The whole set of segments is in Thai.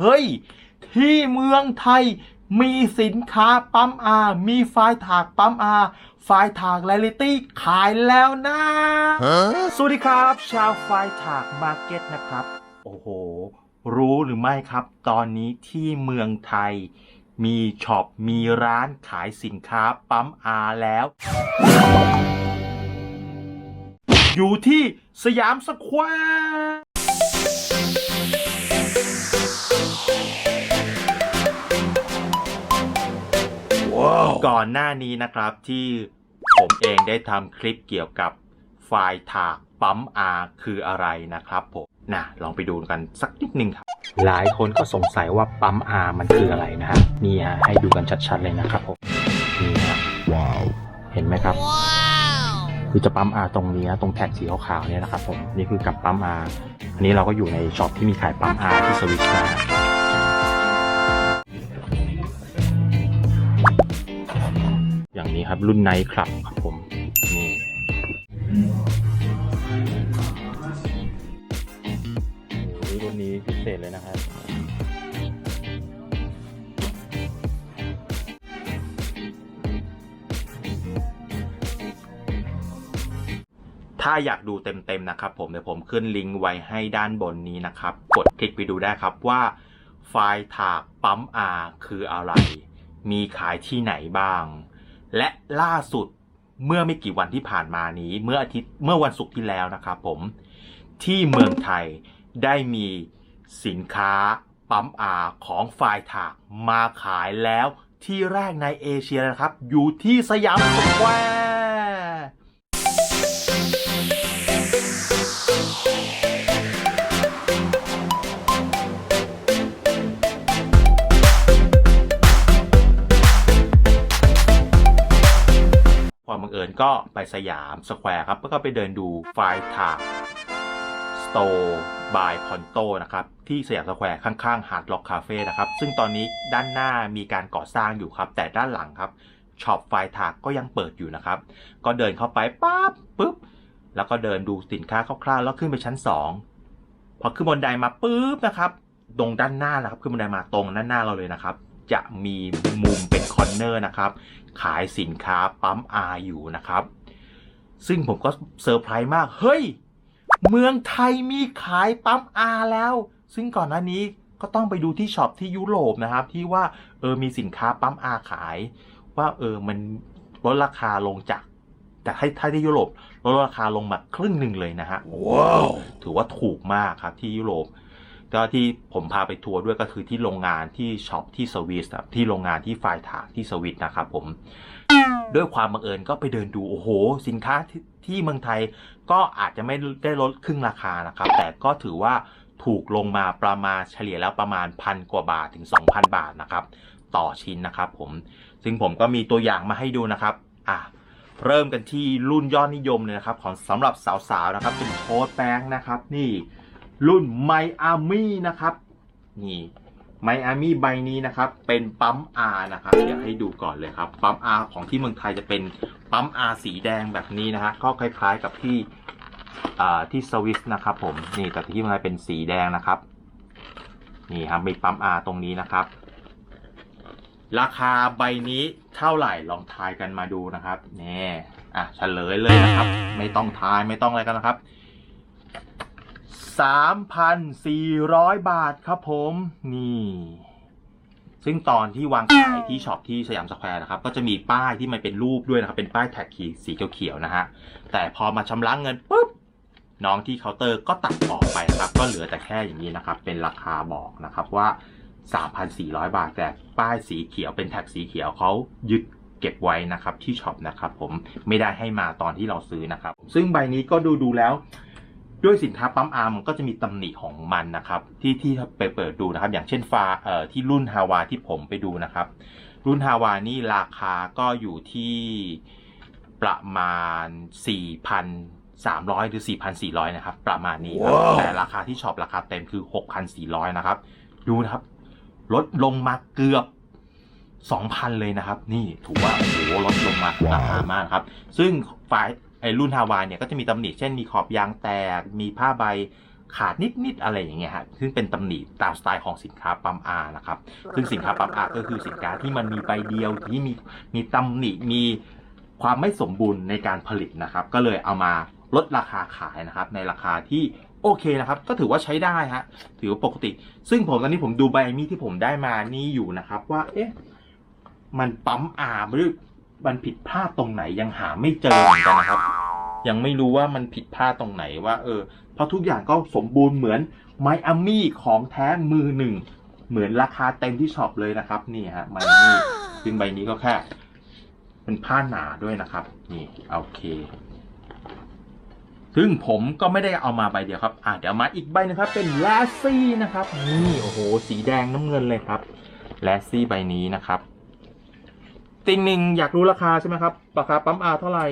เฮ้ย ที่เมืองไทยมีสินค้าปั๊มอามีไฟล์ถากปั๊มอาไฟล์ถากแรลิตี้ขายแล้วนะ สวัสดีครับ ชาวไฟล์ถากมาร์เก็ตนะครับ โอ้โห รู้หรือไม่ครับ ตอนนี้ที่เมืองไทย มีช็อปมีร้านขายสินค้าปั๊มอาแล้ว อยู่ที่สยามสแควร์ ก่อนหน้านี้นะครับที่ผมเองได้ทำคลิปเกี่ยวกับไฟล์ถากปั๊มอาคืออะไรนะครับผมนะลองไปดูกันสักนิดนึงครับ หลายคนก็สงสัยว่าปั๊มอามันคืออะไรนะฮะนี่ฮะให้ดูกันชัดๆเลยนะครับผมนี่ฮะว้าวเห็นไหมครับ คือจะปั๊มอาตรงนี้นะตรงแท็กสีขาวๆเนี่ยนะครับผมนี่คือกับปั๊มอาอันนี้เราก็อยู่ในช็อปที่มีขายปั๊มอาที่สวิตนะอย่างนี้ครับรุ่นไนท์คลับครับผมนี่รุ่นนี้พิเศษเลยนะครับ ถ้าอยากดูเต็มๆนะครับผมเดี๋ยวผมขึ้นลิงก์ไว้ให้ด้านบนนี้นะครับ กดคลิกไปดูได้ครับว่าไฟล์ถากปั๊มอาคืออะไร มีขายที่ไหนบ้าง และล่าสุดเมื่อไม่กี่วันที่ผ่านมานี้ เมื่ออาทิตย์เมื่อวันศุกร์ที่แล้วนะครับผมที่เมืองไทยได้มีสินค้าปั๊มอาของไฟล์ถากมาขายแล้วที่แรกในเอเชียนะครับ อยู่ที่สยามสแควร์ ความบังเอิญก็ไปสยามสแควร์ครับแล้วก็ไปเดินดูไฟล์ถากสโตร์บายพอนโตนะครับที่สยามสแควร์ข้างๆฮาร์ดล็อกคาเฟ่นะครับซึ่งตอนนี้ด้านหน้ามีการก่อสร้างอยู่ครับแต่ด้านหลังครับช็อปไฟล์ถากก็ยังเปิดอยู่นะครับ ก็เดินเข้าไปปั๊บปุ๊บ แล้วก็เดินดูสินค้าคร่าวๆ แล้วขึ้นไปชั้น 2 พอขึ้นบันไดมาปุ๊บนะครับตรงด้านหน้านะครับขึ้นบันไดมาตรงด้านหน้าเราเลยนะครับ จะมีมุมเป็นคอร์เนอร์นะครับ ขายสินค้าปั๊มอาอยู่นะครับ ซึ่งผมก็เซอร์ไพรส์มาก เฮ้ย เมืองไทยมีขายปั๊มอาแล้ว ซึ่งก่อนหน้านี้ก็ต้องไปดูที่ช็อปที่ยุโรปนะครับ ที่ว่าเออมีสินค้าปั๊มอาขาย ว่าเออมันลดราคาลงจาก แต่ให้ถ้าที่ยุโรปลดราคาลงมาครึ่งหนึ่งเลยนะฮะว้าวถือว่าถูกมากครับที่ยุโรป ก็ที่ผมพาไปทัวร์ด้วยก็คือที่โรงงานที่ช็อปที่สวิสครับที่โรงงานที่ไฟถากที่สวิตนะครับผมด้วยความบังเอิญก็ไปเดินดูโอ้โห สินค้าที่ที่เมืองไทยก็อาจจะไม่ได้ลดครึ่งราคานะครับ แต่ก็ถือว่าถูกลงมาประมาณเฉลี่ยแล้วประมาณพันกว่าบาทถึง 2,000 บาทนะครับ ต่อชิ้นนะครับผมซึ่งผมก็มีตัวอย่างมาให้ดูนะครับอะเริ่มกันที่รุ่นยอดนิยมเลยนะครับ ของสำหรับสาวๆนะครับเป็นโค้ดแป้งนะครับ นี่ รุ่นไมอามี่นะครับ นี่ไมอามี่ใบนี้นะครับ เป็นปั๊ม R นะครับ เดี๋ยวให้ดูก่อนเลยครับ ปั๊ม R ของที่เมืองไทยจะเป็นปั๊ม R สีแดงแบบนี้นะฮะก็คล้ายๆกับที่อ่าที่สวิสนะครับผมนี่แต่ที่เมืองไทยเป็นสีแดงนะครับนี่ครับมีปั๊ม R ตรงนี้นะครับ ราคาใบนี้เท่าไหร่ลองทายกันมาดูนะครับนี่อะเฉลยเลยนะครับ ไม่ต้องทายไม่ต้องอะไรกันนะครับ 3,400 บาทครับผมนี่ ซึ่งตอนที่วางขายที่ช็อปที่สยามสแควร์นะครับ ก็จะมีป้ายที่มันเป็นรูปด้วยนะครับ เป็นป้ายแท็กขีสีเขียวๆนะฮะ แต่พอมาชำระเงินปุ๊บน้องที่เคาน์เตอร์ก็ตัดออกไปนะครับ ก็เหลือแต่แค่อย่างนี้นะครับ เป็นราคาบอกนะครับว่า 3,400 บาท แต่ป้ายสีเขียวเป็นแท็กสีเขียวเขายึดเก็บไว้นะครับที่ช็อปนะครับผมไม่ได้ให้มาตอนที่เราซื้อนะครับ ซึ่งใบนี้ก็ดูดูแล้ว ด้วยสินค้าปั๊มอาร์มมันก็จะมีตำหนิของมันนะครับ ที่ที่ไปเปิดดูนะครับ อย่างเช่นฟาเอ่อที่รุ่นฮาวาที่ผมไปดูนะครับ รุ่นฮาวานี่ราคาก็อยู่ที่ประมาณ 4,300 หรือ 4,400 นะครับ ประมาณนี้ครับว้าวแต่ราคาที่ช็อปราคาเต็มคือ 6,400 นะครับ ดูนะครับ ลดลงมาเกือบ 2,000 เลยนะครับ นี่ถือว่าโอ้โหลดลงมาราคามากครับ ซึ่งฝ่าย ไอรุ่นฮาวายเนี่ยก็จะมีตำหนิเช่นมีขอบยางแตก มีผ้าใบขาดนิดๆอะไรอย่างเงี้ยฮะซึ่งเป็นตำหนิตามสไตล์ของสินค้าปั๊มอานะครับซึ่งสินค้าปั๊มอาก็คือสินค้าที่มันมีใบเดียวที่มีมีตำหนิมีความไม่สมบูรณ์ในการผลิตนะครับ ก็เลยเอามาลดราคาขายนะครับในราคาที่โอเคนะครับ ก็ถือว่าใช้ได้ฮะถือว่าปกติ ซึ่งผมตอนนี้ผมดูใบมีดที่ผมได้มานี่อยู่นะครับ ว่า เอ๊ะ มันปั๊มอาหรือ มันผิดพลาดตรงไหนยังหาไม่เจอเหมือนกันนะครับ ยังไม่รู้ว่ามันผิดพลาดตรงไหนว่า เออ เพราะทุกอย่างก็สมบูรณ์เหมือนไมอามี่ของแท้มือหนึ่ง เหมือนราคาเต็มที่ช็อปเลยนะครับ นี่ฮะไมอามี่ซึ่งใบนี้ก็แค่ เป็นผ้าหนาด้วยนะครับ นี่โอเค ซึ่งผมก็ไม่ได้เอามาใบเดียวครับ อะเดี๋ยวมาอีกใบนึงครับ เป็นแลซี่นะครับ นี่โอ้โห สีแดงน้ำเงินเลยครับแลซี่ใบนี้นะครับ ติงหนึ่งอยากรู้ราคาใช่ไหมครับ ราคาปั๊มอาเท่าไหร่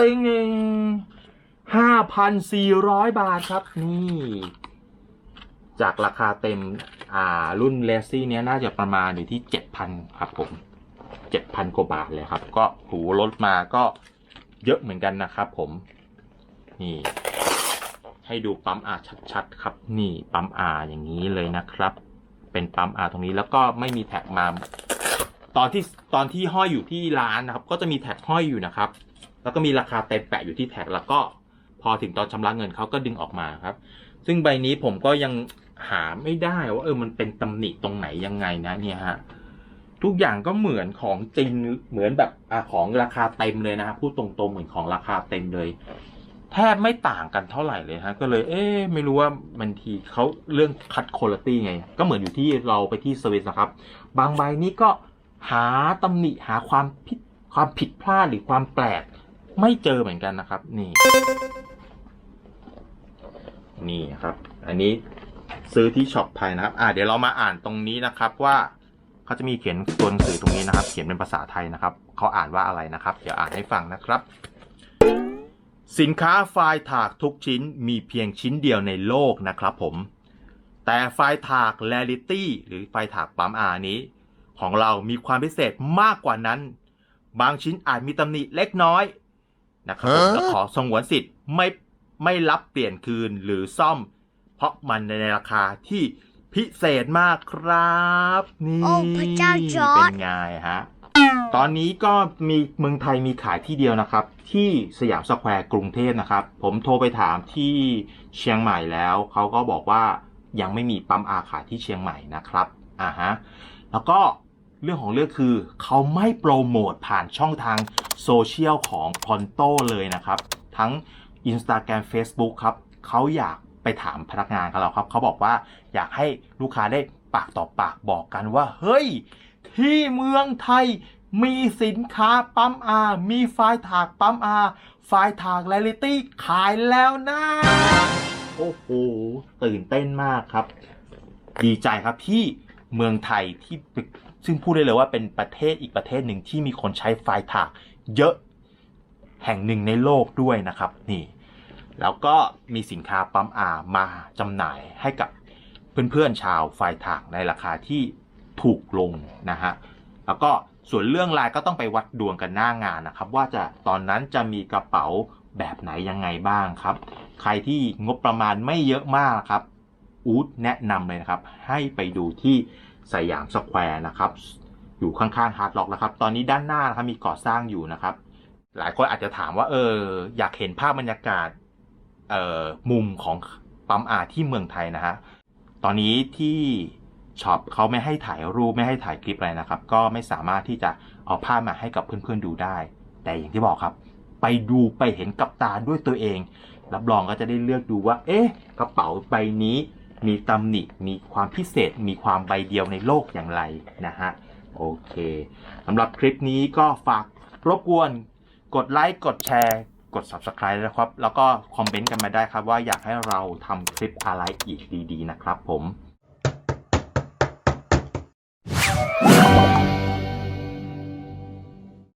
ติงหนึ่งห้าพันสี่ร้อยบาทครับ นี่ จากราคาเต็ม อ่า รุ่นเลซี่เนี้ยน่าจะประมาณอยู่ที่เจ็ดพันครับผมเจ็ดพันกว่าบาทเลยครับ ก็หูลดมาก็เยอะเหมือนกันนะครับผม นี่ ให้ดูปั๊มอาชัดๆครับ นี่ปั๊มอาอย่างนี้เลยนะครับ เป็นปั๊มอาตรงนี้แล้วก็ไม่มีแท็กมา ตอนที่ตอนที่ห้อยอยู่ที่ร้านนะครับ ก็จะมีแท็กห้อยอยู่นะครับ แล้วก็มีราคาเต็มแปะอยู่ที่แท็กแล้วก็พอถึงตอนชำระเงินเขาก็ดึงออกมาครับ ซึ่งใบนี้ผมก็ยังหาไม่ได้ว่าเออมันเป็นตำหนิตรงไหนยังไงนะเนี่ยฮะทุกอย่างก็เหมือนของจริงเหมือนแบบอของราคาเต็มเลยนะครับพูดตรงๆเหมือนของราคาเต็มเลย แทบไม่ต่างกันเท่าไหร่เลยฮะ ก็เลย เอ๊ะไม่รู้ว่ามันทีเขาเรื่องคัดคุณภาพไง ก็เหมือนอยู่ที่เราไปที่สวิสนะครับ บางใบนี้ก็ หาตำหนิหาความผิดความผิดพลาดหรือความแปลก ไม่เจอเหมือนกันนะครับ นี่ นี่ครับ อันนี้ซื้อที่ช็อปไทยนะครับ อ่าเดี๋ยวเรามาอ่านตรงนี้นะครับว่าเขาจะมีเขียนตัวหนังสือตรงนี้นะครับ เขียนเป็นภาษาไทยนะครับเขาอ่านว่าอะไรนะครับ เดี๋ยวอ่านให้ฟังนะครับ สินค้าไฟล์ถากทุกชิ้นมีเพียงชิ้นเดียวในโลกนะครับ ผม แต่ไฟล์ถาก Reality หรือไฟล์ถากปั๊มอานี้ ของเรามีความพิเศษมากกว่านั้น บางชิ้นอาจมีตำหนิเล็กน้อยนะครับผมและขอสงวนสิทธิ์ไม่ไม่รับเปลี่ยนคืนหรือซ่อม เพราะมันในราคาที่พิเศษมากครับ นี่โอ้พระเจ้าจอร์จ เป็นไงฮะ ตอนนี้ก็มีเมืองไทยมีขายที่เดียวนะครับ ที่สยามสแควร์กรุงเทพนะครับ ผมโทรไปถามที่เชียงใหม่แล้ว เขาก็บอกว่ายังไม่มีปั๊มอาขายที่เชียงใหม่นะครับอ่าฮะแล้วก็ เรื่องของเรื่องคือเขาไม่โปรโมทผ่านช่องทางโซเชียลของพอนโตเลยนะครับ ทั้ง Instagram Facebook ครับเขาอยากไปถามพนักงานกันแล้วครับ เขาบอกว่าอยากให้ลูกค้าได้ปากต่อปากบอกกันว่า เฮ้ย ที่เมืองไทยมีสินค้าปั๊มอามีไฟถากปั๊มอาไฟถากเรลิตี้ขายแล้วนะ โอ้โห ตื่นเต้นมากครับ ดีใจครับที่เมืองไทยที่ ซึ่งพูดได้เลยว่าเป็นประเทศอีกประเทศหนึ่งที่มีคนใช้ไฟล์ถากเยอะแห่งหนึ่งในโลกด้วยนะครับนี่ แล้วก็มีสินค้าปั๊มอามาจำหน่ายให้กับเพื่อนๆชาวไฟถากในราคาที่ถูกลงนะฮะแล้วก็ส่วนเรื่องลายก็ต้องไปวัดดวงกันหน้างานนะครับ ว่าจะตอนนั้นจะมีกระเป๋าแบบไหนยังไงบ้างครับ ใครที่งบประมาณไม่เยอะมากครับอูดแนะนำเลยนะครับ ให้ไปดูที่ สยามสแควร์นะครับ อยู่ข้างๆฮาร์ดล็อกนะครับ ตอนนี้ด้านหน้านะครับมีก่อสร้างอยู่นะครับ หลายคนอาจจะถามว่า เออ อยากเห็นภาพบรรยากาศ เอ่อ มุมของปั๊มอาที่เมืองไทยนะฮะ ตอนนี้ที่ช็อปเขาไม่ให้ถ่ายรูปไม่ให้ถ่ายคลิปอะไรนะครับ ก็ไม่สามารถที่จะเอาภาพมาให้กับเพื่อนๆดูได้ แต่อย่างที่บอกครับ ไปดูไปเห็นกับตาด้วยตัวเอง รับรองก็จะได้เลือกดูว่า เอ๊ะ กระเป๋าใบนี้ มีตำหนิ มีความพิเศษ มีความใบเดียวในโลกอย่างไรนะฮะ โอเคสำหรับคลิปนี้ก็ฝากรบกวนกดไลค์กดแชร์กด subscribe นะครับ แล้วก็คอมเมนต์กันมาได้ครับว่าอยากให้เราทำคลิปอะไรอีกดี ๆ นะครับผม